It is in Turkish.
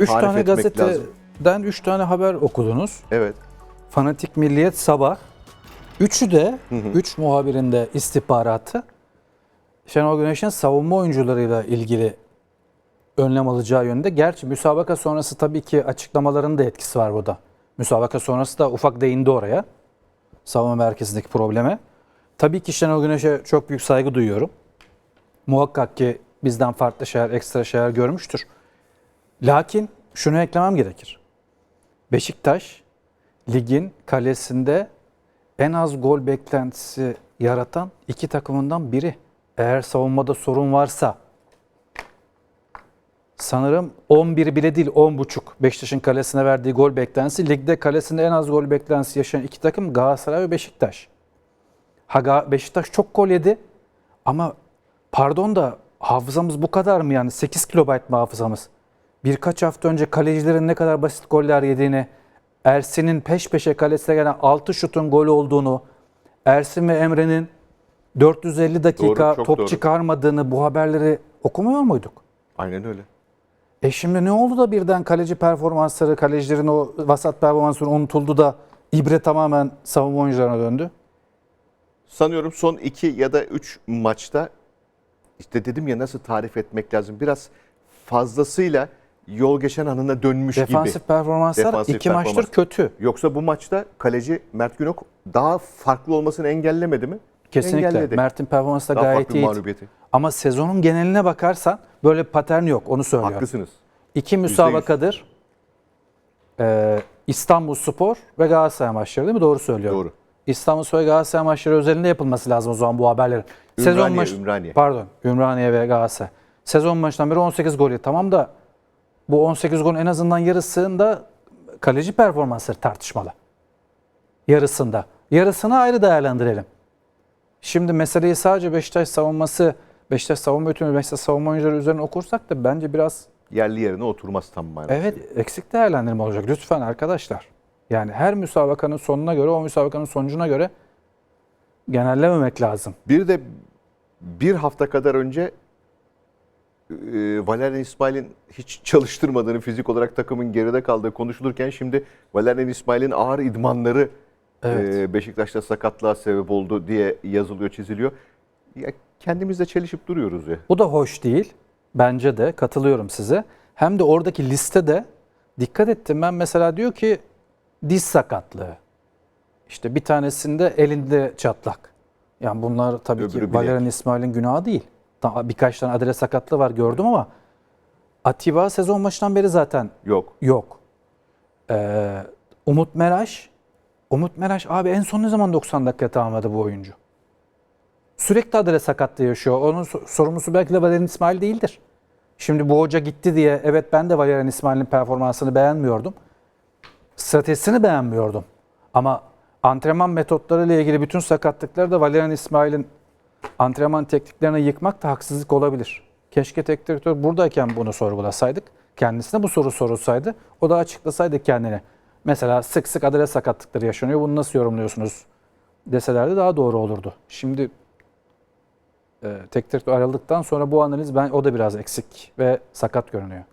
Üç tarif tane etmek gazeteden üç tane haber okudunuz. Evet. Fanatik Milliyet Sabah. Üçü de, üç muhabirin de istihbaratı Şenol Güneş'in savunma oyuncularıyla ilgili önlem alacağı yönde. Gerçi müsabaka sonrası tabii ki açıklamaların da etkisi var burada. Müsabaka sonrası da ufak değindi oraya. Savunma merkezindeki probleme. Tabii ki Şenol Güneş'e çok büyük saygı duyuyorum. Muhakkak ki bizden farklı şeyler, ekstra şeyler görmüştür. Lakin şunu eklemem gerekir. Beşiktaş ligin kalesinde en az gol beklentisi yaratan iki takımından biri. Eğer savunmada sorun varsa sanırım 11 bile değil 10.5 Beşiktaş'ın kalesine verdiği gol beklentisi. Ligde kalesinde en az gol beklentisi yaşayan iki takım Galatasaray ve Beşiktaş. Ha Beşiktaş çok gol yedi ama pardon da hafızamız bu kadar mı yani 8 kilobayt mı hafızamız? Birkaç hafta önce kalecilerin ne kadar basit goller yediğini, Ersin'in peş peşe kalesine gelen 6 şutun gol olduğunu, Ersin ve Emre'nin 450 dakika çok top doğru. çıkarmadığını bu haberleri okumuyor muyduk? Aynen öyle. E şimdi ne oldu da birden kaleci performansları, kalecilerin o vasat performansları unutuldu da ibre tamamen savunma oyuncularına döndü? Sanıyorum son iki ya da üç maçta işte dedim ya nasıl tarif etmek lazım. Biraz fazlasıyla yol geçen anına dönmüş Defansif gibi. performanslar Defansif iki maçtır kötü. Yoksa bu maçta kaleci Mert Günok daha farklı olmasını engellemedi mi? Kesinlikle. Engelledi. Mert'in performansı da daha gayet mağlubiyeti. Ama sezonun geneline bakarsan böyle bir patern yok onu söylüyorum. Haklısınız. İki müsabakadır e, İstanbul Spor ve Galatasaray maçları değil mi? Doğru söylüyorum. Doğru. İstanbul Spor ve Galatasaray maçları özelinde yapılması lazım o zaman bu haberlerin. Sezon Ümraniye, maç Ümraniye. Pardon, Ümraniye ve Galatasaray. Sezon maçından beri 18 gol yedi. Tamam da bu 18 golün en azından yarısında kaleci performansları tartışmalı. Yarısında. Yarısını ayrı değerlendirelim. Şimdi meseleyi sadece Beşiktaş savunması, Beşiktaş savunma yönetimi, Beşiktaş savunma oyuncuları üzerine okursak da bence biraz Yerli yerine oturmaz tam manasıyla. Evet eksik değerlendirme olacak lütfen arkadaşlar. Yani her müsabakanın sonuna göre o müsabakanın sonucuna göre genellememek lazım. Bir de bir hafta kadar önce Valerian İsmail'in hiç çalıştırmadığını fizik olarak takımın geride kaldığı konuşulurken şimdi Valerian İsmail'in ağır idmanları Evet. e, Beşiktaş'ta sakatlığa sebep oldu diye yazılıyor, çiziliyor. Ya kendimizle çelişip duruyoruz ya. Bu da hoş değil. Bence de katılıyorum size. Hem de oradaki listede dikkat ettim ben mesela diyor ki diz sakatlığı. İşte bir tanesinde elinde çatlak. Yani bunlar tabii Öbürü ki bilek. Valerian İsmail'in günahı değil. Ta- Birkaç tane adres sakatlığı var gördüm ama Atiba sezon başından beri zaten Yok. Yok. Ee, Umut Meraş. Umut Meraş abi en son ne zaman 90 dakika tamamladı bu oyuncu? Sürekli adres sakatlığı yaşıyor. Onun so- sorumlusu belki de Valerian İsmail değildir. Şimdi bu hoca gitti diye evet ben de Valerian İsmail'in performansını beğenmiyordum. Stratejisini beğenmiyordum. Ama antrenman metotları ile ilgili bütün sakatlıkları da Valerian İsmail'in antrenman tekniklerine yıkmak da haksızlık olabilir. Keşke teknik direktör buradayken bunu sorgulasaydık. Kendisine bu soru sorulsaydı. O da açıklasaydı kendini. Mesela sık sık adres sakatlıkları yaşanıyor. Bunu nasıl yorumluyorsunuz deselerdi daha doğru olurdu. Şimdi e, teknik direktör ayrıldıktan sonra bu analiz ben o da biraz eksik ve sakat görünüyor.